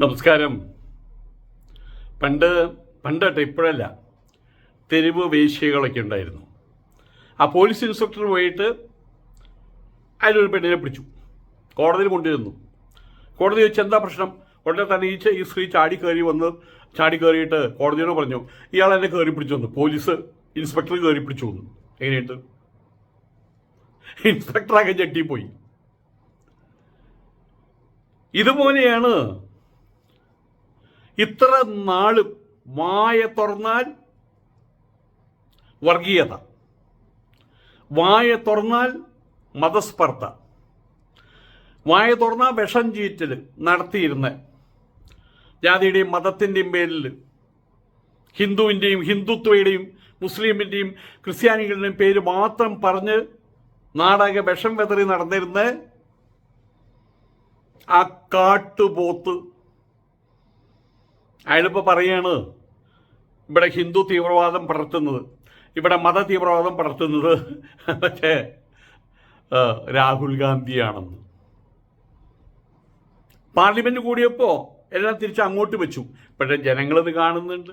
നമസ്കാരം. പണ്ട് പണ്ടട്ടെ ഇപ്പോഴല്ല. തെരുവ് വേശ്യകളൊക്കെ ഉണ്ടായിരുന്നു. ആ പോലീസ് ഇൻസ്പെക്ടർ പോയിട്ട് അതിലൊരു പെണ്ണിനെ പിടിച്ചു. കോടതിയിൽ കൊണ്ടുവരുന്നു. കോടതി ചോദിച്ചു എന്താ പ്രശ്നം? ഉടനെ തന്നെ ഈ ഈ സ്ത്രീ ചാടി കയറി വന്ന് ചാടി കയറിയിട്ട് കോടതിയോട് പറഞ്ഞു ഇയാൾ എന്നെ കയറി പിടിച്ചു വന്നു. പോലീസ് ഇൻസ്പെക്ടർ കയറി പിടിച്ചു വന്നു. എങ്ങനെയായിട്ട് ഇൻസ്പെക്ടറാകെ ഞെട്ടിപ്പോയി. ഇതുപോലെയാണ് ഇത്ര നാളും വായ തുറന്നാൽ വർഗീയത. വായ തുറന്നാൽ മതസ്പർദ്ധ. വായ തുറന്നാൽ വിഷം ചീറ്റൽ നടത്തിയിരുന്ന. ജാതിയുടെയും മതത്തിന്റെയും പേരിൽ ഹിന്ദുവിന്റെയും ഹിന്ദുത്വയുടെയും മുസ്ലിമിന്റെയും ക്രിസ്ത്യാനികളുടെയും പേര് മാത്രം പറഞ്ഞ് നാടക വിഷം വെതറി നടന്നിരുന്ന ആ കാട്ടുപോത്ത് അയാളിപ്പോൾ പറയുകയാണ് ഇവിടെ ഹിന്ദു തീവ്രവാദം പടർത്തുന്നത് ഇവിടെ മത തീവ്രവാദം പടർത്തുന്നത് മറ്റേ രാഹുൽ ഗാന്ധിയാണെന്ന്. പാർലമെന്റ് കൂടിയപ്പോൾ എല്ലാം തിരിച്ച് അങ്ങോട്ട് വെച്ചു. പക്ഷേ ജനങ്ങളിത് കാണുന്നുണ്ട്.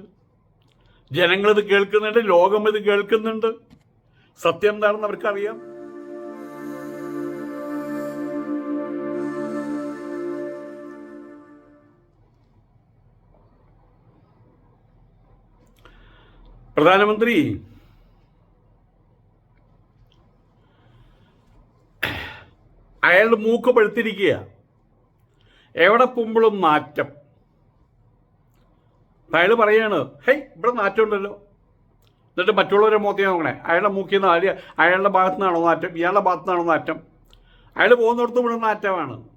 ജനങ്ങളിത് കേൾക്കുന്നുണ്ട് ലോകം ഇത് കേൾക്കുന്നുണ്ട്. സത്യം എന്താണെന്ന് അവർക്കറിയാം. പ്രധാനമന്ത്രി അയാളുടെ മൂക്ക് പഴുത്തിരിക്കുക. എവിടെ പോകുമ്പോഴും നാറ്റം. അയാൾ പറയാണ് ഹേയ് ഇവിടെ നാറ്റം ഉണ്ടല്ലോ. എന്നിട്ട് മറ്റുള്ളവരെ മോത്തി നോക്കണേ. അയാളുടെ മൂക്കിൽ നിന്ന് ആര്യ അയാളുടെ ഭാഗത്തു നിന്നാണോ നാറ്റം? ഇയാളുടെ ഭാഗത്തു നിന്നാണോ നാറ്റം? അയാൾ പോകുന്നിടത്ത് ഇവിടെ നാറ്റമാണ്.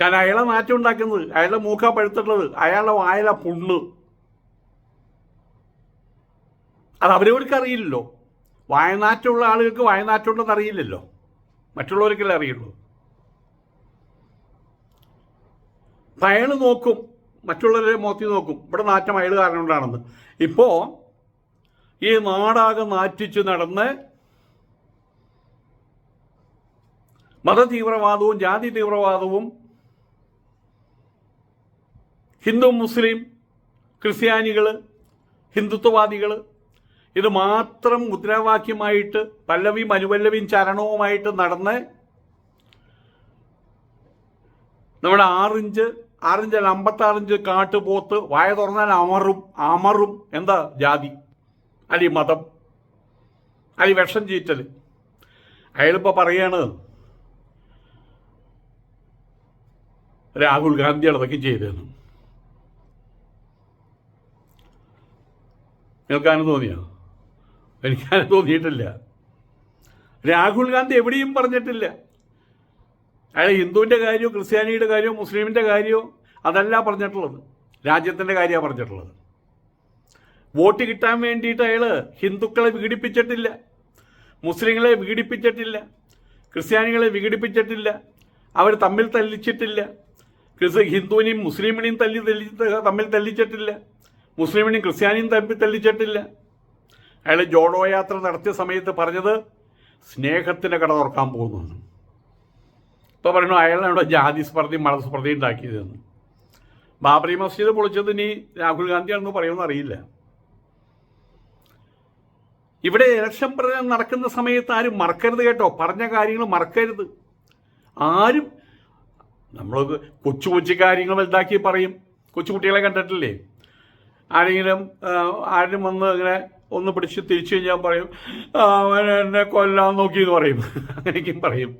കാരണം അയാളെ നാറ്റം ഉണ്ടാക്കുന്നത് അയാളുടെ മൂക്കാ പഴുത്തിട്ടുള്ളത് അയാളുടെ വായല പുണ്ണ് അത് അവരവർക്ക് അറിയില്ലല്ലോ. വായനാറ്റമുള്ള ആളുകൾക്ക് വായനാറ്റമുണ്ടെന്ന് അറിയില്ലല്ലോ. മറ്റുള്ളവർക്കല്ലേ അറിയുള്ളൂ. അയാൾ നോക്കും മറ്റുള്ളവരെ മോത്തി നോക്കും. ഇവിടെ നാറ്റം അയാൾ കാരണം കൊണ്ടാണെന്ന്. ഇപ്പോൾ ഈ നാടാകെ നാറ്റിച്ച് നടന്ന് മതതീവ്രവാദവും ജാതി തീവ്രവാദവും ഹിന്ദു മുസ്ലിം ക്രിസ്ത്യാനികൾ ഹിന്ദുത്വവാദികൾ ഇത് മാത്രം മുദ്രാവാക്യമായിട്ട് പല്ലവിയും അനുപല്ലവിയും ചരണവുമായിട്ട് നടന്ന് നമ്മുടെ ആറിഞ്ച് ആറിഞ്ചല്ല അമ്പത്താറിഞ്ച് കാട്ടുപോത്ത് വായ തുറന്നാൽ അമറും അമറും എന്താ ജാതി? അല്ലെ മതം അല്ലെ വിഷം ചീറ്റൽ. അയാളിപ്പോൾ പറയാണ് രാഹുൽ ഗാന്ധി അടക്കം ചെയ്തതെന്ന്. നിങ്ങൾക്കാനും തോന്നിയോ? എനിക്കാനും തോന്നിയിട്ടില്ല. രാഹുൽ ഗാന്ധി എവിടെയും പറഞ്ഞിട്ടില്ല. അയാൾ ഹിന്ദുവിന്റെ കാര്യമോ ക്രിസ്ത്യാനിയുടെ കാര്യമോ മുസ്ലിമിന്റെ കാര്യമോ അതല്ല പറഞ്ഞിട്ടുള്ളത്. രാജ്യത്തിന്റെ കാര്യമാണ് പറഞ്ഞിട്ടുള്ളത്. വോട്ട് കിട്ടാൻ വേണ്ടിയിട്ട് അയാൾ ഹിന്ദുക്കളെ വിഘടിപ്പിച്ചിട്ടില്ല മുസ്ലിങ്ങളെ വിഘടിപ്പിച്ചിട്ടില്ല ക്രിസ്ത്യാനികളെ വിഘടിപ്പിച്ചിട്ടില്ല അവർ തമ്മിൽ തല്ലിച്ചിട്ടില്ല. ഹിന്ദുവിനെയും മുസ്ലിമിനെയും തല്ലി തല്ലി തമ്മിൽ തല്ലിച്ചിട്ടില്ല. മുസ്ലിമിനെയും ക്രിസ്ത്യാനിയും തമ്മിൽ തല്ലിച്ചിട്ടില്ല. അയാൾ ജോഡോ യാത്ര നടത്തിയ സമയത്ത് പറഞ്ഞത് സ്നേഹത്തിന്റെ കട തുറക്കാൻ പോകുന്നു ഇപ്പോൾ പറയുന്നു അയാളാണ് ജാതി സ്പർദ്ധി മതസ്പർദ്ധി ഉണ്ടാക്കിയതെന്ന്. ബാബറി മസ്ജിദ് പൊളിച്ചത് ഇനി രാഹുൽ ഗാന്ധിയാണെന്ന് പറയുമെന്ന് അറിയില്ല. ഇവിടെ ഇലക്ഷൻ പ്രചരണം നടക്കുന്ന സമയത്ത് ആരും മറക്കരുത് കേട്ടോ. പറഞ്ഞ കാര്യങ്ങൾ മറക്കരുത്. ആരും നമ്മൾ കൊച്ചു കൊച്ചു കാര്യങ്ങൾ വലുതാക്കി പറയും. കൊച്ചുകുട്ടികളെ കണ്ടിട്ടില്ലേ? ആരെങ്കിലും ആരും വന്ന് ഇങ്ങനെ ഒന്ന് പിടിച്ച് തിരിച്ചു കഴിഞ്ഞാൽ പറയും "ആ, അവൻ എന്നെ കൊല്ലാൻ നോക്കി എന്ന് പറയും. അങ്ങനെയൊക്കെയും പറയും.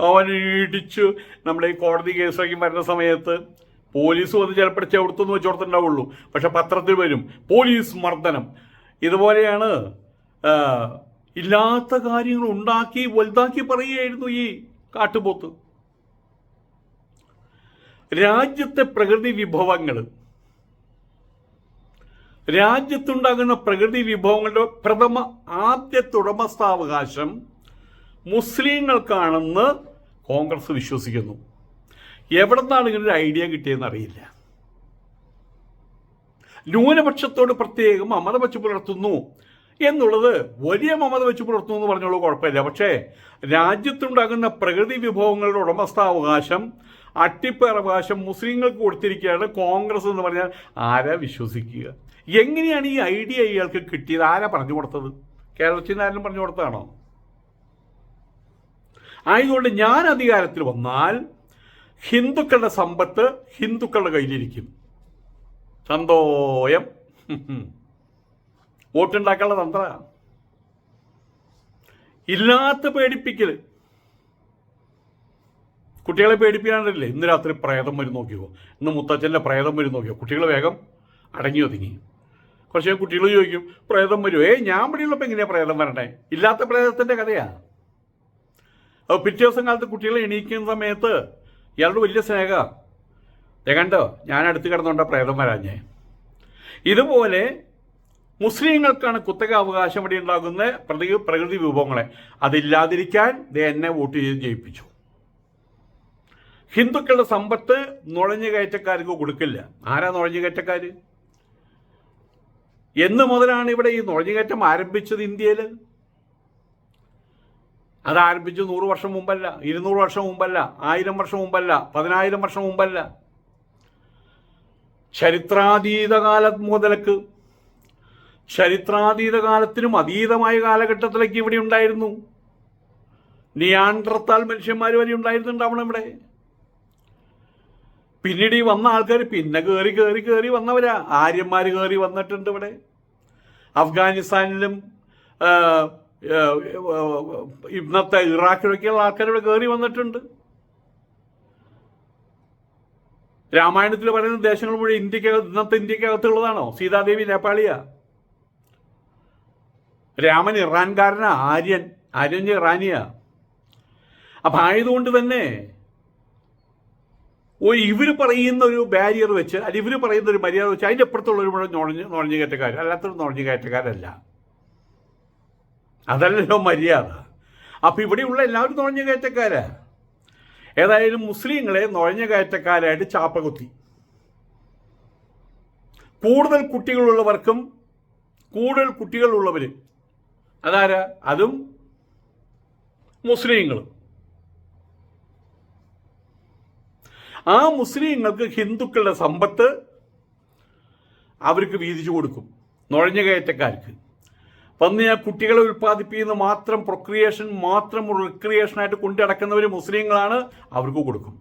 അവൻ ഇടിച്ചു. നമ്മുടെ ഈ കോടതി കേസൊക്കെ വരുന്ന സമയത്ത് പോലീസ് വന്ന് ചിലപ്പോൾ ചെവിടുത്തൊന്ന് വെച്ചോടത്തുണ്ടാവുള്ളൂ പക്ഷെ പത്രത്തിൽ വരും പോലീസ് മർദ്ദനം. ഇതുപോലെയാണ് ഇല്ലാത്ത കാര്യങ്ങൾ ഉണ്ടാക്കി വലുതാക്കി പറയുകയായിരുന്നു ഈ കാട്ടുപോത്ത്. രാജ്യത്തെ പ്രകൃതി വിഭവങ്ങൾ രാജ്യത്തുണ്ടാകുന്ന പ്രകൃതി വിഭവങ്ങളുടെ പ്രഥമ ആദ്യ തുടമസ്ഥാവകാശം മുസ്ലിങ്ങൾക്കാണെന്ന് കോൺഗ്രസ് വിശ്വസിക്കുന്നു. എവിടെ നിന്നാണ് ഇങ്ങനെ ഒരു ഐഡിയ കിട്ടിയതെന്ന് അറിയില്ല ന്യൂനപക്ഷത്തോട് പ്രത്യേകം അമത വെച്ച് പുലർത്തുന്നു എന്നുള്ളത് വലിയ മമത വെച്ച് പുലർത്തുന്നു എന്ന് പറഞ്ഞോളൂ കുഴപ്പമില്ല. പക്ഷേ രാജ്യത്തുണ്ടാകുന്ന പ്രകൃതി വിഭവങ്ങളുടെ ഉടമസ്ഥാവകാശം അട്ടിപ്പവകാശം മുസ്ലിങ്ങൾക്ക് കൊടുത്തിരിക്കുകയാണ് കോൺഗ്രസ് എന്ന് പറഞ്ഞാൽ ആരാ വിശ്വസിക്കുക? എങ്ങനെയാണ് ഈ ഐഡിയ ഇയാൾക്ക് കിട്ടിയത്? ആരാ പറഞ്ഞു കൊടുത്തത്? കേരളത്തിൽ നിന്ന് ആരും പറഞ്ഞു കൊടുത്തതാണോ? ആയതുകൊണ്ട് ഞാൻ അധികാരത്തിൽ വന്നാൽ ഹിന്ദുക്കളുടെ സമ്പത്ത് ഹിന്ദുക്കളുടെ കയ്യിലിരിക്കും. സന്തോയം വോട്ടുണ്ടാക്കാനുള്ള തന്ത്ര ഇല്ലാത്ത പേടിപ്പിക്കൽ കുട്ടികളെ പേടിപ്പിക്കാണ്ടല്ലേ ഇന്ന് രാത്രി പ്രേതം വരും നോക്കിയോ ഇന്ന് മുത്തച്ഛന്റെ പ്രേതം വരും നോക്കിയോ കുട്ടികൾ വേഗം അടങ്ങി ഒതുങ്ങി. കുറച്ച് കുട്ടികൾ ചോദിക്കും പ്രേതം വരും ഏയ് ഞാൻ ഇവിടെയുള്ളപ്പോൾ എങ്ങനെയാണ് പ്രേതം വരണേ ഇല്ലാത്ത പ്രേതത്തിന്റെ കഥയാണ് അപ്പോൾ പിറ്റേ ദിവസം കാലത്ത് കുട്ടികൾ എണീക്കുന്ന സമയത്ത് ഇയാളുടെ വലിയ സ്നേഹ. ദേ കണ്ടോ ഞാൻ അടുത്ത് കിടന്നുകൊണ്ട പ്രേതം വരാഞ്ഞേ. ഇതുപോലെ മുസ്ലിങ്ങൾക്കാണ് കുത്തക അവകാശം ഇവിടെ ഉണ്ടാകുന്ന പ്രതി പ്രകൃതി വിഭവങ്ങളെ. അതില്ലാതിരിക്കാൻ ദേ എന്നെ വോട്ട് ചെയ്ത് ജയിപ്പിച്ചു. ഹിന്ദുക്കളുടെ സമ്പത്ത് നുഴഞ്ഞു കയറ്റക്കാർക്ക് കൊടുക്കില്ല. ആരാ നുഴഞ്ഞു കയറ്റക്കാർ എന്ന് മുതലാണ് ഇവിടെ ഈ നുഴഞ്ഞുകയറ്റം ആരംഭിച്ചത് ഇന്ത്യയിൽ അത് ആരംഭിച്ചു നൂറ് വർഷം മുമ്പല്ല ഇരുന്നൂറ് വർഷം മുമ്പല്ല ആയിരം വർഷം മുമ്പല്ല പതിനായിരം വർഷം മുമ്പല്ല. ചരിത്രാതീത കാലം മുതലക്ക് ചരിത്രാതീത കാലത്തിനും അതീതമായ കാലഘട്ടത്തിലേക്ക് ഇവിടെ ഉണ്ടായിരുന്നു. നിയാണ്ടർത്താൽ മനുഷ്യന്മാർ വരെ ഉണ്ടായിരുന്നുണ്ടാവണം ഇവിടെ. പിന്നീട് ഈ വന്ന ആൾക്കാർ പിന്നെ കയറി കയറി കയറി വന്നവരാ. ആര്യന്മാർ കയറി വന്നിട്ടുണ്ട് ഇവിടെ. അഫ്ഗാനിസ്ഥാനിലും ഇന്നത്തെ ഇറാഖിലൊക്കെയുള്ള ആൾക്കാർ ഇവിടെ കയറി വന്നിട്ടുണ്ട്. രാമായണത്തിൽ പറയുന്ന ദേശങ്ങൾ മുഴുവൻ ഇന്ത്യയ്ക്ക് ഇന്നത്തെ ഇന്ത്യക്കകത്തുള്ളതാണോ? സീതാദേവി നേപ്പാളിയാ. രാമൻ ഇറാൻകാരനാ ആര്യൻ ആര്യൻ ഇറാനിയാ. അപ്പം ആയതുകൊണ്ട് തന്നെ ഓ ഇവർ പറയുന്ന ഒരു ബാരിയർ വെച്ച് അല്ലെങ്കിൽ ഇവർ പറയുന്ന ഒരു മര്യാദ വെച്ച് അതിന്റെ അപ്പുറത്തുള്ള മുഴുവൻ നുഴഞ്ഞ് നുഴഞ്ഞു കയറ്റക്കാർ അല്ലാത്തൊരു നുഴഞ്ഞു കയറ്റക്കാരല്ല. അതല്ലല്ലോ മര്യാദ. അപ്പം ഇവിടെയുള്ള എല്ലാവരും നുഴഞ്ഞു കയറ്റക്കാരാ. ഏതായാലും മുസ്ലിങ്ങളെ നുഴഞ്ഞു കയറ്റക്കാരായിട്ട് ചാപ്പകുത്തി. കൂടുതൽ കുട്ടികളുള്ളവർക്കും കൂടുതൽ കുട്ടികളുള്ളവർ അതാരാ? അതും മുസ്ലിങ്ങളും. ആ മുസ്ലിങ്ങൾക്ക് ഹിന്ദുക്കളുടെ സമ്പത്ത് അവർക്ക് വീതിച്ചു കൊടുക്കും നുഴഞ്ഞു കയറ്റക്കാർക്ക്. വന്ന് ഞാൻ കുട്ടികളെ ഉൽപ്പാദിപ്പിക്കുന്ന മാത്രം പ്രൊക്രിയേഷൻ മാത്രം റിക്രിയേഷനായിട്ട് കൊണ്ടു നടക്കുന്നവർ മുസ്ലിങ്ങളാണ് അവർക്ക് കൊടുക്കും.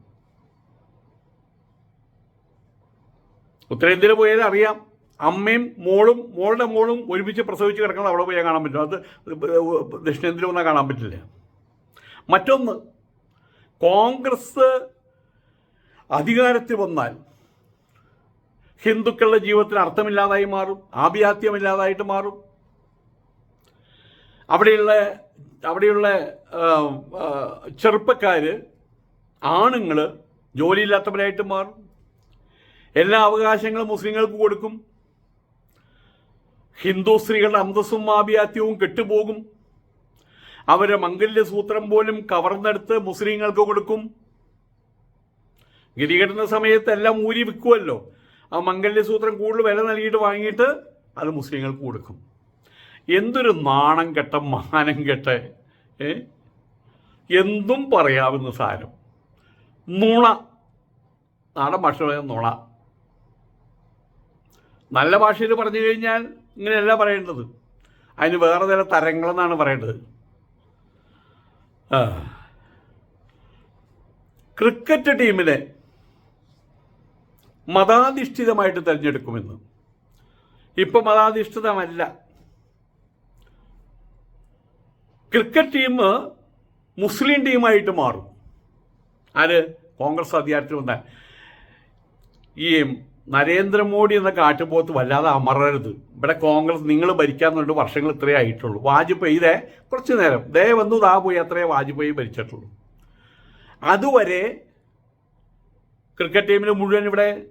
ഉത്തരേന്ത്യയിൽ പോയാൽ അറിയാം അമ്മയും മോളും മോളുടെ മോളും ഒരുമിച്ച് പ്രസവിച്ച് കിടക്കുന്നത് അവിടെ പോയാൽ കാണാൻ പറ്റും അത് ദക്ഷിണേന്ത്യയിൽ വന്നാൽ കാണാൻ പറ്റില്ല. മറ്റൊന്ന് കോൺഗ്രസ് അധികാരത്തിൽ വന്നാൽ ഹിന്ദുക്കളുടെ ജീവിതത്തിന് അർത്ഥമില്ലാതായി മാറും ആഭിയാത്യമില്ലാതായിട്ട് മാറും. അവിടെയുള്ള അവിടെയുള്ള ചെറുപ്പക്കാർ ആണുങ്ങൾ ജോലിയില്ലാത്തവരായിട്ട് മാറും. എല്ലാ അവകാശങ്ങളും മുസ്ലിങ്ങൾക്ക് കൊടുക്കും. ഹിന്ദു സ്ത്രീകളുടെ അന്തസ്സും ആഭിയാത്യവും കെട്ടുപോകും. അവരെ മംഗല്യസൂത്രം പോലും കവർന്നെടുത്ത് മുസ്ലിങ്ങൾക്ക് കൊടുക്കും. ഗതികെട്ടുന്ന സമയത്ത് എല്ലാം ഊരി വിൽക്കുമല്ലോ ആ മംഗല്യസൂത്രം കൂടുതൽ വില നൽകിയിട്ട് വാങ്ങിയിട്ട് അത് മുസ്ലിങ്ങൾക്ക് കൊടുക്കും. എന്തൊരു നാണം കെട്ട മാനം കെട്ട എന്തും പറയാവുന്ന സാരം. നുണ. നാടൻ ഭാഷ നുണ. നല്ല ഭാഷയിൽ പറഞ്ഞു കഴിഞ്ഞാൽ ഇങ്ങനെയല്ല പറയേണ്ടത്. അതിന് വേറെ ചില തരങ്ങളെന്നാണ് പറയേണ്ടത്. ക്രിക്കറ്റ് ടീമിനെ മതാധിഷ്ഠിതമായിട്ട് തിരഞ്ഞെടുക്കുമെന്ന്. ഇപ്പൊ മതാധിഷ്ഠിതമല്ല. ക്രിക്കറ്റ് ടീം മുസ്ലിം ടീമായിട്ട് മാറും. ആര്? കോൺഗ്രസ് അധികാരത്തിൽ വന്നാൽ. ഈ നരേന്ദ്രമോദി എന്ന കാട്ടുപോത്ത് വല്ലാതെ അമറരുത്. ഇവിടെ കോൺഗ്രസ് നിങ്ങൾ ഭരിക്കാൻ വേണ്ടി വർഷങ്ങൾ ഇത്രേ ആയിട്ടുള്ളൂ. വാജ്പേയി ഇതേ കുറച്ച് നേരം. ദേ വന്നു താ പോയി അത്രേ വാജ്പേയി ഭരിച്ചിട്ടുള്ളൂ. അതുവരെ ക്രിക്കറ്റ് ടീമിന് മുഴുവൻ ഇവിടെ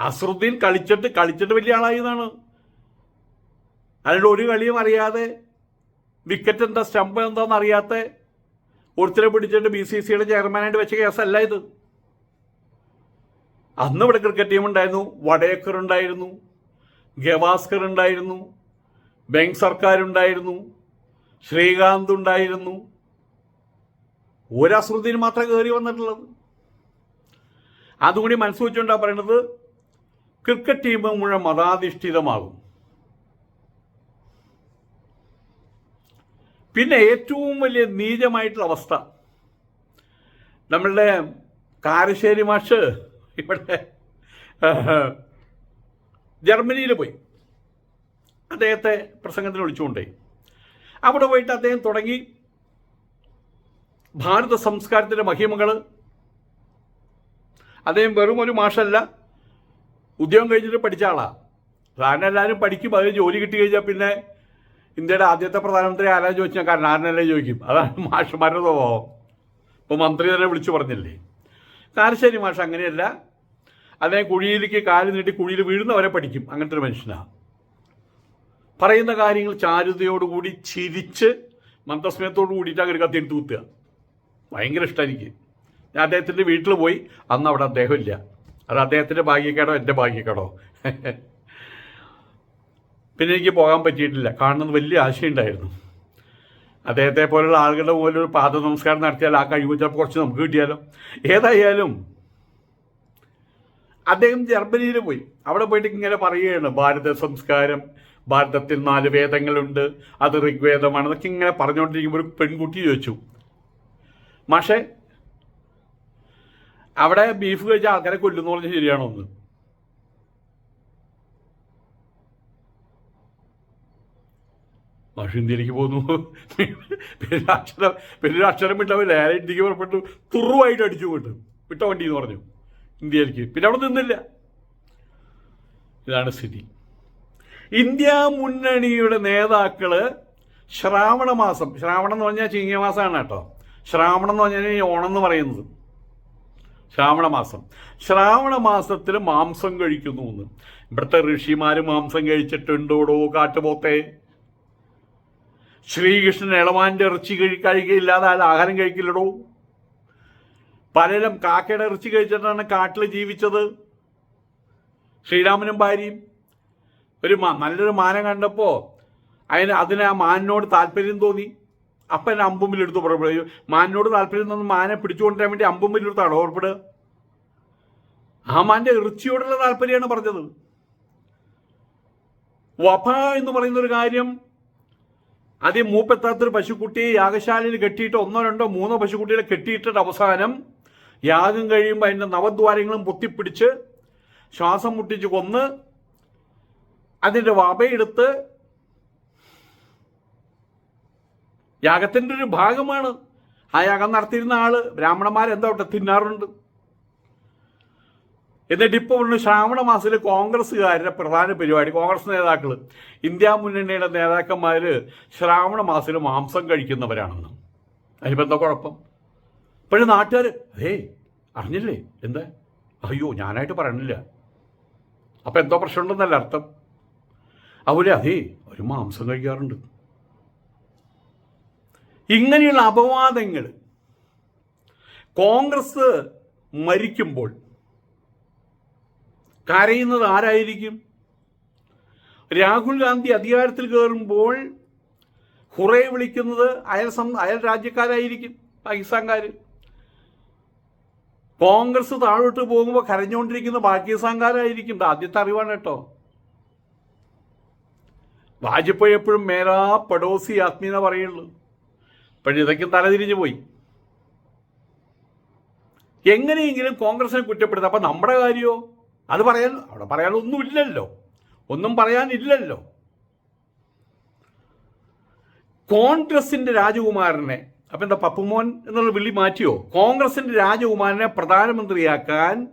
അസറുദ്ദീൻ കളിച്ചിട്ട് കളിച്ചിട്ട് വലിയ ആളായതാണ്. അതിന്റെ ഒരു കളിയും അറിയാതെ വിക്കറ്റ് എന്താ സ്റ്റംപ് എന്താണെന്ന് അറിയാത്ത ഒരുത്തരെ പിടിച്ചിട്ട് ബി സി സിയുടെ ചെയർമാനായിട്ട് വെച്ച കേസല്ല ഇത്. അന്ന് ഇവിടെ ക്രിക്കറ്റ് ടീം ഉണ്ടായിരുന്നു വടേക്കർ ഉണ്ടായിരുന്നു ഗവാസ്കർ ഉണ്ടായിരുന്നു ബെങ് സർക്കാരുണ്ടായിരുന്നു ശ്രീകാന്ത് ഉണ്ടായിരുന്നു. ഒരു ഒരശ്രുതിന് മാത്രമേ കയറി വന്നിട്ടുള്ളത്. അതുകൂടി മനസ്സ് വെച്ചുകൊണ്ടാണ് പറയുന്നത് ക്രിക്കറ്റ് ടീം മുഴുവൻ മതാധിഷ്ഠിതമാകും. പിന്നെ ഏറ്റവും വലിയ നീചമായിട്ടുള്ള അവസ്ഥ. നമ്മളുടെ കാരശ്ശേരി മാഷ് ഇവിടെ ജർമ്മനിയിൽ പോയി. അദ്ദേഹത്തെ പ്രസംഗത്തിന് വിളിച്ചുകൊണ്ടേ. അവിടെ പോയിട്ട് അദ്ദേഹം തുടങ്ങി. ഭാരത സംസ്കാരത്തിന്റെ മഹിമകൾ അദ്ദേഹം വെറും ഒരു മാഷല്ല. ഉദ്യോഗം കഴിഞ്ഞിട്ട് പഠിച്ച ആളാണ് സാറിന് എല്ലാവരും പഠിക്കും അത് ജോലി കിട്ടി കഴിഞ്ഞാൽ പിന്നെ ഇന്ത്യയുടെ ആദ്യത്തെ പ്രധാനമന്ത്രി ആരാ ചോദിച്ചാൽ കരുണാകരനല്ലേ ചോദിക്കും. അതാണ് മാഷന്മാരുടെ സ്വഭാവം. ഇപ്പോൾ മന്ത്രി തന്നെ വിളിച്ചു പറഞ്ഞില്ലേ? കാരശ്ശേരി മാഷ് അങ്ങനെയല്ല. അദ്ദേഹം കുഴിയിലേക്ക് കാൽ നീട്ടി കുഴിയിൽ വീഴുന്നവരെ പഠിക്കും. അങ്ങനത്തെ ഒരു മനുഷ്യനാണ് പറയുന്ന കാര്യങ്ങൾ ചാരുതയോടുകൂടി ചിരിച്ച് മന്ത്രസ്മയത്തോട് കൂടിയിട്ട് അങ്ങനെ കത്തിയെടുത്ത് കുത്തുക. ഭയങ്കര ഇഷ്ടം എനിക്ക്. ഞാൻ അദ്ദേഹത്തിന്റെ വീട്ടിൽ പോയി അന്ന് അവിടെ അദ്ദേഹം ഇല്ല. അത് അദ്ദേഹത്തിന്റെ ഭാഗ്യക്കേടോ എന്റെ ഭാഗ്യക്കേടോ? പിന്നെ എനിക്ക് പോകാൻ പറ്റിയിട്ടില്ല. കാണുന്നത് വലിയ ആശയുണ്ടായിരുന്നു. അദ്ദേഹത്തെ പോലുള്ള ആളുകളുടെ മുകളിൽ ഒരു പാദ നമസ്കാരം നടത്തിയാൽ ആ കഴിവ് ചിലപ്പോൾ കുറച്ച് നമുക്ക് കിട്ടിയാലോ? ഏതായാലും അദ്ദേഹം ജർമ്മനിയിൽ പോയി. അവിടെ പോയിട്ട് ഇങ്ങനെ പറയുകയാണ് ഭാരത സംസ്കാരം ഭാരതത്തിൽ നാല് വേദങ്ങളുണ്ട് അത് ഋഗ്വേദമാണ് എന്നൊക്കെ ഇങ്ങനെ പറഞ്ഞുകൊണ്ടിരിക്കുമ്പോൾ ഒരു പെൺകുട്ടി ചോദിച്ചു. മാഷേ അവിടെ ബീഫ് കഴിച്ച ആൾക്കാരെ കൊല്ലുന്നു പറഞ്ഞ് ശരിയാണോ ഒന്ന് പക്ഷെ ഇന്ത്യയിലേക്ക് പോന്നു പിന്നെ അക്ഷരം പിന്നെ അക്ഷരം നേരെ ഇന്ത്യയ്ക്ക് പുറപ്പെട്ടു. തുറുവായിട്ട് അടിച്ചു പോയിട്ട് വിട്ട വണ്ടി എന്ന് പറഞ്ഞു. ഇന്ത്യയിലേക്ക്. പിന്നെ അവിടെ നിന്നില്ല. ഇതാണ് സ്ഥിതി. ഇന്ത്യ മുന്നണിയുടെ നേതാക്കൾ ശ്രാവണ മാസം ശ്രാവണം എന്ന് പറഞ്ഞാൽ ചിങ്ങമാസമാണ് കേട്ടോ. ശ്രാവണം എന്ന് പറഞ്ഞാൽ ഓണം എന്ന് പറയുന്നത്. ശ്രാവണ ശ്രാവണമാസത്തിൽ ശ്രാവണ മാസത്തിൽ മാംസം കഴിക്കുന്നു എന്ന്. ഇവിടുത്തെ ഋഷിമാർ മാംസം കഴിച്ചിട്ടുണ്ടോടോ കാട്ടുപോത്തെ? ശ്രീകൃഷ്ണൻ ഇളവാന്റെ ഇറച്ചി കഴി കഴിക്കില്ലാതെ ആഹാരം കഴിക്കില്ലടോ? പലരും കാക്കയുടെ ഇറച്ചി കഴിച്ചിട്ടാണ് കാട്ടിൽ ജീവിച്ചത്. ശ്രീരാമനും ഭാര്യയും. ഒരു നല്ലൊരു മാനം കണ്ടപ്പോൾ അതിന് അതിന് ആ മാനിനോട് താല്പര്യം തോന്നി. അപ്പം എന്നെ അമ്പുമ്പിലെടുത്ത് പുറപ്പെടുക മാനിനോട് താല്പര്യം നിന്ന് മാനെ പിടിച്ചുകൊണ്ടിരാൻ വേണ്ടി അമ്പുമ്പിലെടുത്താണ് പുറപ്പെടുക ആ മാന്റെ ഇറച്ചിയോടുള്ള താല്പര്യമാണ് പറഞ്ഞത്. വഫ എന്ന് പറയുന്ന ഒരു കാര്യം ആദ്യം മൂപ്പെത്താത്തൊരു പശുക്കുട്ടിയെ യാഗശാലയിൽ കെട്ടിയിട്ട് ഒന്നോ രണ്ടോ മൂന്നോ പശുക്കുട്ടികളെ കെട്ടിയിട്ടിട്ട് അവസാനം യാഗം കഴിയുമ്പോൾ അതിന്റെ നവദ്വാരങ്ങളും പൊത്തിപ്പിടിച്ച് ശ്വാസം മുട്ടിച്ച് കൊന്ന് അതിന്റെ വപയെടുത്ത് യാഗത്തിന്റെ ഒരു ഭാഗമാണ്. ആ യാഗം നടത്തിയിരുന്ന ആൾ അവിടെ തിന്നാറുണ്ട്. എന്നിട്ട് ഇപ്പോൾ പറഞ്ഞു ശ്രാവണ മാസത്തിൽ കോൺഗ്രസ്സുകാരുടെ പ്രധാന പരിപാടി കോൺഗ്രസ് നേതാക്കൾ ഇന്ത്യ മുന്നണിയുടെ നേതാക്കന്മാർ ശ്രാവണ മാസത്തിൽ മാംസം കഴിക്കുന്നവരാണെന്ന്. അതിനിപ്പോൾ എന്താ കുഴപ്പം? ഇപ്പോഴും നാട്ടുകാർ അതേ അറിഞ്ഞില്ലേ? എന്താ? അയ്യോ ഞാനായിട്ട് പറയണില്ല അപ്പം എന്തോ പ്രശ്നമുണ്ടെന്നല്ല അർത്ഥം? അവർ അതേ ഒരു മാംസം കഴിക്കാറുണ്ട്. ഇങ്ങനെയുള്ള അപവാദങ്ങൾ. കോൺഗ്രസ് മരിക്കുമ്പോൾ കരയുന്നത് ആരായിരിക്കും? രാഹുൽ ഗാന്ധി അധികാരത്തിൽ കയറുമ്പോൾ ഹുറേ വിളിക്കുന്നത് അയൽ സം അയൽ രാജ്യക്കാരായിരിക്കും പാകിസ്ഥാൻകാർ കോൺഗ്രസ് താഴോട്ട് പോകുമ്പോൾ കരഞ്ഞുകൊണ്ടിരിക്കുന്ന പാകിസ്ഥാൻകാരായിരിക്കും. ആദ്യത്തെ അറിവാണ് കേട്ടോ. വാജ്പേയി എപ്പോഴും മേരാ പടോസി ആത്മീയത പറയുള്ളൂ. പക്ഷെ തലതിരിഞ്ഞു പോയി. എങ്ങനെയെങ്കിലും കോൺഗ്രസിനെ കുറ്റപ്പെടുത്തുക അപ്പം നമ്മുടെ കാര്യമോ അത് പറയാൻ അവിടെ പറയാനൊന്നുമില്ലല്ലോ. ഒന്നും പറയാനില്ലല്ലോ. കോൺഗ്രസിന്റെ രാജകുമാരനെ അപ്പം എന്താ പപ്പുമോൻ എന്നുള്ള വിളി മാറ്റിയോ? കോൺഗ്രസിന്റെ രാജകുമാരനെ പ്രധാനമന്ത്രിയാക്കാൻ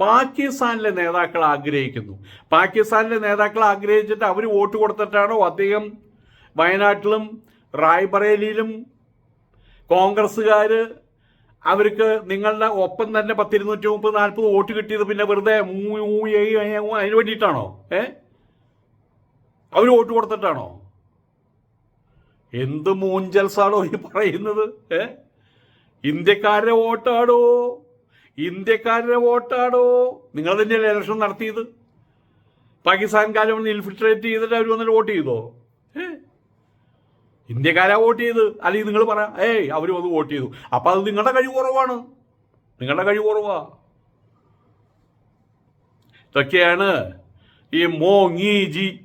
പാകിസ്ഥാനിലെ നേതാക്കൾ ആഗ്രഹിക്കുന്നു. പാകിസ്ഥാനിലെ നേതാക്കൾ ആഗ്രഹിച്ചിട്ട് അവർ വോട്ട് കൊടുത്തിട്ടാണോ അദ്ദേഹം വയനാട്ടിലും റായ്ബറേലിയിലും കോൺഗ്രസ്സുകാർ അവർക്ക് നിങ്ങളുടെ ഒപ്പം തന്നെ പത്തിരുന്നൂറ്റി മുപ്പത് നാൽപ്പത് വോട്ട് കിട്ടിയത് പിന്നെ വെറുതെ അതിന് വേണ്ടിയിട്ടാണോ? ഏ? അവർ വോട്ട് കൊടുത്തിട്ടാണോ? എന്ത് മൂഞ്ചൽസാണോ ഈ പറയുന്നത്? ഏ? ഇന്ത്യക്കാരുടെ വോട്ടാടോ? ഇന്ത്യക്കാരുടെ വോട്ടാടോ? നിങ്ങൾ തന്നെയല്ലേ ഇലക്ഷൻ നടത്തിയത്? പാകിസ്ഥാൻകാരെ ഒന്ന് ഇൻഫിൽട്രേറ്റ് ചെയ്തിട്ട് അവർ വന്നിട്ട് വോട്ട് ചെയ്തോ? ഇന്ത്യക്കാരാ വോട്ട് ചെയ്ത്? അല്ലെങ്കിൽ നിങ്ങൾ പറയാം ഏയ് അവർ വന്ന് വോട്ട് ചെയ്തു. അപ്പോൾ അത് നിങ്ങളുടെ കഴിവ് കുറവാണ്. നിങ്ങളുടെ കഴിവ് കുറവാ. ഇതൊക്കെയാണ് ഈ മോങ്ങീജി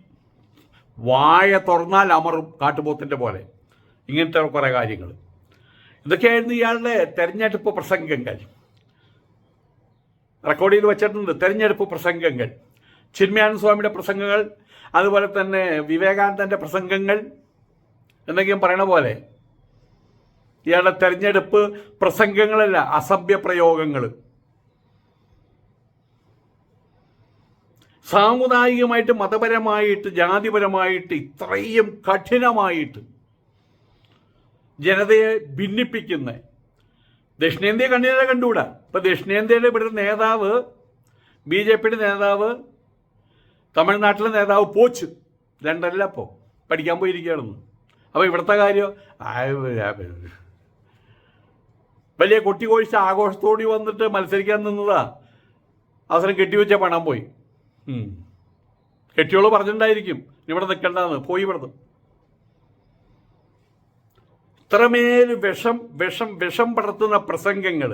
വായ തുറന്നാൽ അമറും കാട്ടുപോത്തിന്റെ പോലെ. ഇങ്ങനത്തെ കുറേ കാര്യങ്ങൾ ഇതൊക്കെയായിരുന്നു ഇയാളുടെ തെരഞ്ഞെടുപ്പ് പ്രസംഗങ്ങൾ. റെക്കോർഡ് ചെയ്ത് വെച്ചിട്ടുണ്ട്. തെരഞ്ഞെടുപ്പ് പ്രസംഗങ്ങൾ. ചിന്മയാനന്ദ സ്വാമിയുടെ പ്രസംഗങ്ങൾ. അതുപോലെ തന്നെ വിവേകാനന്ദന്റെ പ്രസംഗങ്ങൾ. എന്തെങ്കിലും പറയണ പോലെ ഇയാളുടെ തെരഞ്ഞെടുപ്പ് പ്രസംഗങ്ങളല്ല അസഭ്യ പ്രയോഗങ്ങൾ സാമുദായികമായിട്ട് മതപരമായിട്ട് ജാതിപരമായിട്ട് ഇത്രയും കഠിനമായിട്ട് ജനതയെ ഭിന്നിപ്പിക്കുന്ന ദക്ഷിണേന്ത്യ കണ്ണിനെ കണ്ടുകൂടാ? ഇപ്പം ദക്ഷിണേന്ത്യയിലെ ഇവിടെ നേതാവ് ബി ജെ പിയുടെ നേതാവ് തമിഴ്നാട്ടിലെ നേതാവ് പോച്ച്. രണ്ടല്ല പോ പഠിക്കാൻ പോയിരിക്കുകയാണെന്ന്. അപ്പോൾ ഇവിടുത്തെ കാര്യം വലിയ വലിയ കോഴിച്ച ആഘോഷത്തോടി വന്നിട്ട് മത്സരിക്കാൻ നിന്നതാ. അവസരം കെട്ടിവെച്ച പണം പോയി. കെട്ടിയോൾ പറഞ്ഞിട്ടുണ്ടായിരിക്കും ഇവിടെ നിൽക്കണ്ടെന്ന് പോയി ഇവിടുന്ന്. ഇത്രമേൽ വിഷം വിഷം വിഷം പടർത്തുന്ന പ്രസംഗങ്ങൾ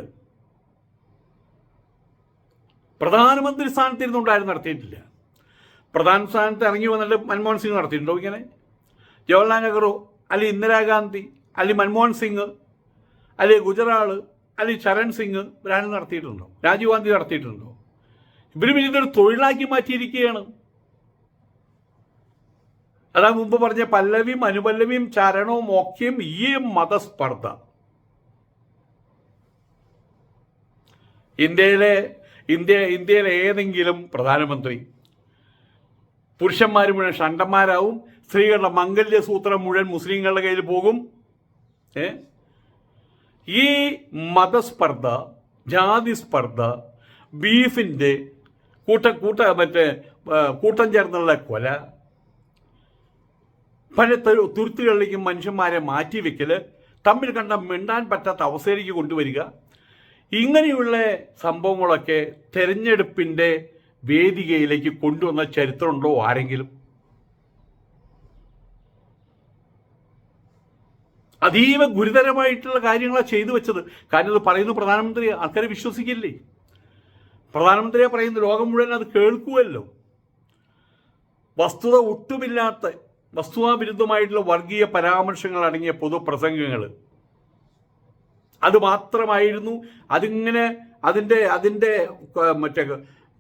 പ്രധാനമന്ത്രി സ്ഥാനത്തിരുന്നുണ്ടായിരുന്നു നടത്തിയിട്ടില്ല. പ്രധാന സ്ഥാനത്ത് ഇറങ്ങി വന്നിട്ട് മൻമോഹൻ സിംഗ് നടത്തിയിട്ടുണ്ടോ ഇങ്ങനെ? ജവഹർലാൽ നെഹ്റു അല്ലെ ഇന്ദിരാഗാന്ധി അല്ലെ മൻമോഹൻ സിംഗ് അല്ലെ ഗുജറാൾ അല്ലെ ചരൺ സിംഗ് ഇവരാരും നടത്തിയിട്ടുണ്ടോ? രാജീവ് ഗാന്ധി നടത്തിയിട്ടുണ്ടോ? പിന്നെ ഇതൊരു തൊഴിലാക്കി മാറ്റിയിരിക്കുകയാണ്. അതാ മുമ്പ് പറഞ്ഞ പല്ലവിയും അനുപല്ലവിയും ചരണവും ഒക്കെയും ഈ മതസ്പർദ്ധ. ഇന്ത്യയിലെ ഇന്ത്യ ഇന്ത്യയിലെ ഏതെങ്കിലും പ്രധാനമന്ത്രി പുരുഷന്മാരും ഷണ്ടന്മാരാവും സ്ത്രീകളുടെ മംഗല്യസൂത്രം മുഴുവൻ മുസ്ലിങ്ങളുടെ കയ്യിൽ പോകും. ഏ? ഈ മതസ്പർദ്ധ ജാതി സ്പർദ്ധ ബീഫിന്റെ കൂട്ട കൂട്ട മറ്റേ കൂട്ടം ചേർന്നുള്ള കൊല പല തുരുത്തുകളിലേക്ക് മനുഷ്യന്മാരെ മാറ്റിവെക്കൽ തമ്മിൽ കണ്ട മിണ്ടാൻ പറ്റാത്ത അവസ്ഥയിലേക്ക് കൊണ്ടുവരിക ഇങ്ങനെയുള്ള സംഭവങ്ങളൊക്കെ തെരഞ്ഞെടുപ്പിന്റെ വേദികയിലേക്ക് കൊണ്ടുവന്ന ചരിത്രമുണ്ടോ ആരെങ്കിലും? അതീവ ഗുരുതരമായിട്ടുള്ള കാര്യങ്ങളാണ് ചെയ്തു വെച്ചത്. കാരണം ഇത് പറയുന്നു പ്രധാനമന്ത്രി ആൾക്കാരെ വിശ്വസിക്കില്ലേ? പ്രധാനമന്ത്രിയെ പറയുന്നു ലോകം മുഴുവൻ അത് കേൾക്കുമല്ലോ വസ്തുത ഒട്ടുമില്ലാത്ത വസ്തുതാവിരുദ്ധമായിട്ടുള്ള വർഗീയ പരാമർശങ്ങൾ അടങ്ങിയ പൊതുപ്രസംഗങ്ങൾ അത് മാത്രമായിരുന്നു. അതിങ്ങനെ അതിന്റെ അതിന്റെ മറ്റേ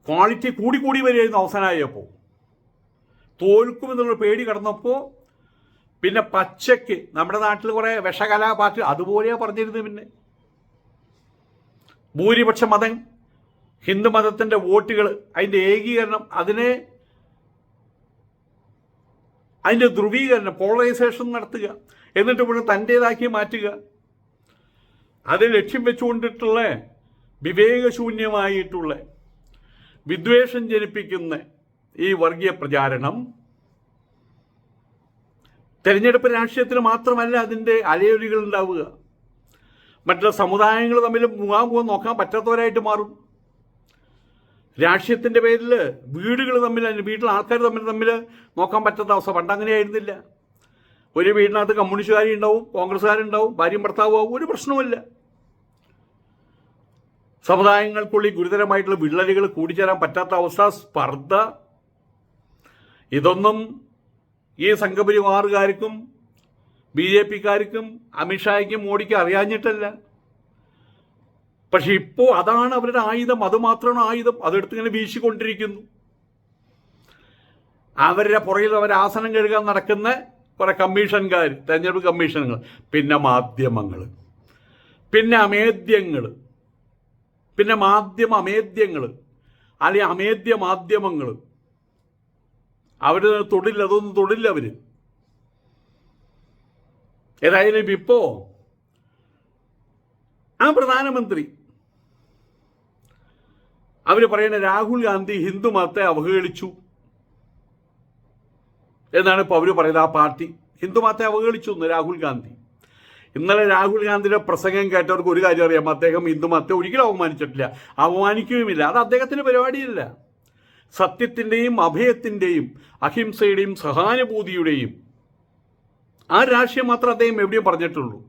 ക്വാളിറ്റി കൂടി കൂടി വരികയായിരുന്നു അവസാനമായപ്പോൾ. തോൽക്കുമെന്നുള്ള പേടി കടന്നപ്പോൾ പിന്നെ പച്ചയ്ക്ക് നമ്മുടെ നാട്ടിൽ കുറേ വിഷകലാ പാർട്ടി അതുപോലെയാ പറഞ്ഞിരുന്നത് പിന്നെ. ഭൂരിപക്ഷ മതം ഹിന്ദു മതത്തിന്റെ വോട്ടുകൾ അതിന്റെ ഏകീകരണം അതിനെ അതിന്റെ ധ്രുവീകരണം പോളറൈസേഷൻ നടത്തുക എന്നിട്ട് ഇവിടെ തന്റേതാക്കി മാറ്റുക. അത് ലക്ഷ്യം വെച്ചുകൊണ്ടിട്ടുള്ള വിവേകശൂന്യമായിട്ടുള്ള വിദ്വേഷം ജനിപ്പിക്കുന്ന ഈ വർഗീയ പ്രചാരണം തെരഞ്ഞെടുപ്പ് രാഷ്ട്രീയത്തിന് മാത്രമല്ല അതിന്റെ അലയൊലികൾ ഉണ്ടാവുക. മറ്റുള്ള സമുദായങ്ങൾ തമ്മിൽ മുഖാമുഖം നോക്കാൻ പറ്റാത്തവരായിട്ട് മാറും. രാഷ്ട്രീയത്തിന്റെ പേരിൽ വീടുകൾ തമ്മിൽ വീട്ടിലെ ആൾക്കാർ തമ്മിൽ തമ്മിൽ നോക്കാൻ പറ്റാത്ത അവസ്ഥ. പണ്ട് അങ്ങനെയായിരുന്നില്ല ഒരു വീടിനകത്ത് കമ്മ്യൂണിസ്റ്റുകാരി ഉണ്ടാവും കോൺഗ്രസ്സുകാരുണ്ടാവും ഭാര്യയും ഭർത്താവും ആവും. ഒരു പ്രശ്നവുമില്ല. സമുദായങ്ങൾക്കുള്ളിൽ ഗുരുതരമായിട്ടുള്ള വിള്ളലുകൾ കൂടിച്ചേരാൻ പറ്റാത്ത അവസ്ഥ സ്പർദ്ധ ഇതൊന്നും ഈ സംഘപരിവാറുകാർക്കും ബി ജെ പിക്കാർക്കും അമിത്ഷായ്ക്കും മോഡിക്കും അറിയാഞ്ഞിട്ടല്ല. പക്ഷെ ഇപ്പോൾ അതാണ് അവരുടെ ആയുധം അത് മാത്രമാണ് ആയുധം. അതെടുത്ത് ഇങ്ങനെ വീശിക്കൊണ്ടിരിക്കുന്നു. അവരുടെ പുറകിൽ അവർ ആസനം കഴുകാൻ നടക്കുന്ന കുറെ കമ്മീഷൻകാർ തെരഞ്ഞെടുപ്പ് കമ്മീഷനുകൾ പിന്നെ മാധ്യമങ്ങൾ പിന്നെ അമേദ്യങ്ങൾ പിന്നെ മാധ്യമ അമേദ്യങ്ങൾ അല്ലെങ്കിൽ അമേദ്യ മാധ്യമങ്ങൾ അവർ തൊടില്ല അതൊന്നും തൊടില്ല അവർ ഏതായാലും ഇപ്പോ ആ പ്രധാനമന്ത്രി അവർ പറയുന്ന രാഹുൽ ഗാന്ധി ഹിന്ദു മതത്തെ അവഹേളിച്ചു എന്നാണ് ഇപ്പോൾ അവർ പറയുന്നത് ആ പാർട്ടി. ഹിന്ദു മതത്തെ അവഹേളിച്ചു എന്ന് രാഹുൽ ഗാന്ധി. ഇന്നലെ രാഹുൽ ഗാന്ധിയുടെ പ്രസംഗം കേട്ടവർക്ക് ഒരു കാര്യം അറിയാം അദ്ദേഹം ഹിന്ദു മതത്തെ ഒരിക്കലും അവമാനിച്ചിട്ടില്ല. അവമാനിക്കുകയുമില്ല. അത് അദ്ദേഹത്തിന്റെ പരിപാടിയില്ല. സത്യത്തിന്റെയും അഭയത്തിന്റെയും അഹിംസയുടെയും സഹാനുഭൂതിയുടെയും. ആ രാഷ്ട്രീയം മാത്രം അദ്ദേഹം എവിടെയും പറഞ്ഞിട്ടുള്ളൂ.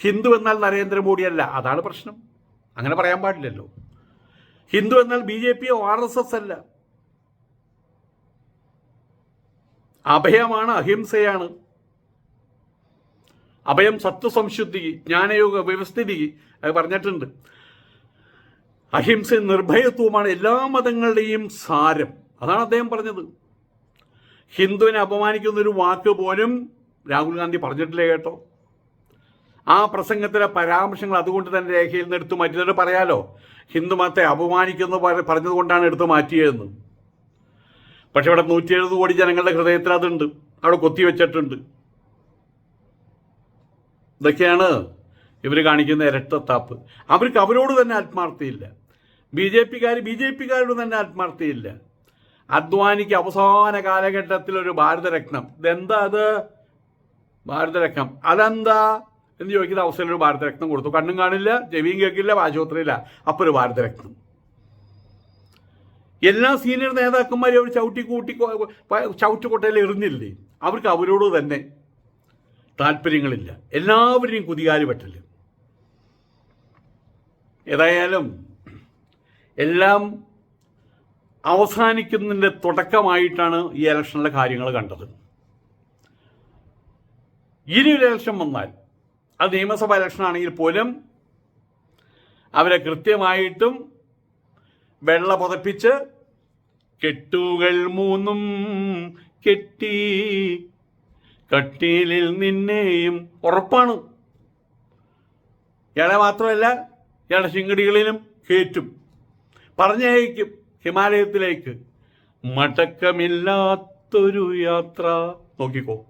ഹിന്ദു എന്നാൽ നരേന്ദ്രമോദിയല്ല അതാണ് പ്രശ്നം. അങ്ങനെ പറയാൻ പാടില്ലല്ലോ. ഹിന്ദു എന്നാൽ B J P R S S അല്ല. അഭയമാണ് അഹിംസയാണ്. അഭയം സത്വസംശുദ്ധി ജ്ഞാനയോഗ വ്യവസ്ഥിതി പറഞ്ഞിട്ടുണ്ട്. അഹിംസ നിർഭയത്വമാണ് എല്ലാ മതങ്ങളുടെയും സാരം. അതാണ് അദ്ദേഹം പറഞ്ഞത്. ഹിന്ദുവിനെ അപമാനിക്കുന്ന ഒരു വാക്ക് പോലും രാഹുൽ ഗാന്ധി പറഞ്ഞിട്ടില്ല കേട്ടോ? ആ പ്രസംഗത്തിലെ പരാമർശങ്ങൾ അതുകൊണ്ട് തന്നെ രേഖയിൽ നിന്ന് എടുത്തു മാറ്റിയിട്ട് പറയാലോ ഹിന്ദു മതത്തെ അപമാനിക്കുന്നു പറ- പറഞ്ഞതുകൊണ്ടാണ് എടുത്തു മാറ്റിയതെന്ന്. പക്ഷെ ഇവിടെ നൂറ്റി എഴുപത് കോടി ജനങ്ങളുടെ ഹൃദയത്തിൽ അതുണ്ട്. അവിടെ കൊത്തിവെച്ചിട്ടുണ്ട് ഇതൊക്കെയാണ് ഇവർ കാണിക്കുന്ന ഇരട്ടത്താപ്പ്. അവർക്ക് അവരോട് തന്നെ ആത്മാർത്ഥതയില്ല. ബി ജെ പിക്കാർ ബി ജെ പിക്കാരോട് തന്നെ ആത്മാർത്ഥതയില്ല. അദ്വാനിക്ക് അവസാന കാലഘട്ടത്തിൽ ഒരു ഭാരതരത്നം. ഇതെന്താ അത്? ഭാരതരത്നം. അതെന്താ? എന്ന് ചോദിക്കുന്ന അവസരം ഒരു ഭാരതരത്നം കൊടുത്തു. കണ്ണും കാണില്ല ജവിയും കേൾക്കില്ല ആശുപത്രിയില്ല അപ്പോൾ ഒരു ഭാരതരത്നം. എല്ലാ സീനിയർ നേതാക്കന്മാരും അവർ ചവിട്ടി കൂട്ടി ചവിട്ടുകൊട്ടയിൽ എറിഞ്ഞില്ലേ? അവർക്ക് അവരോട് തന്നെ താല്പര്യങ്ങളില്ല. എല്ലാവരെയും കുതികാലി പറ്റൽ ഏതായാലും എല്ലാം അവസാനിക്കുന്നതിന്റെ തുടക്കമായിട്ടാണ് ഈ ഇലക്ഷനിലെ കാര്യങ്ങൾ കണ്ടത്. ഇനി ഒരു ഇലക്ഷൻ വന്നാൽ അത് നിയമസഭാ ഇലക്ഷൻ ആണെങ്കിൽ പോലും അവരെ കൃത്യമായിട്ടും വെള്ള പുതപ്പിച്ച് കെട്ടുകൾ മൂന്നും കെട്ടി കട്ടിലിൽ നിന്നെയും ഉറപ്പാണ്. ഇയാളെ മാത്രമല്ല ഇയാളുടെ ശിങ്കടികളിലും കയറ്റും പറഞ്ഞയക്കും ഹിമാലയത്തിലേക്ക്. മടക്കമില്ലാത്തൊരു യാത്ര. നോക്കിക്കോ.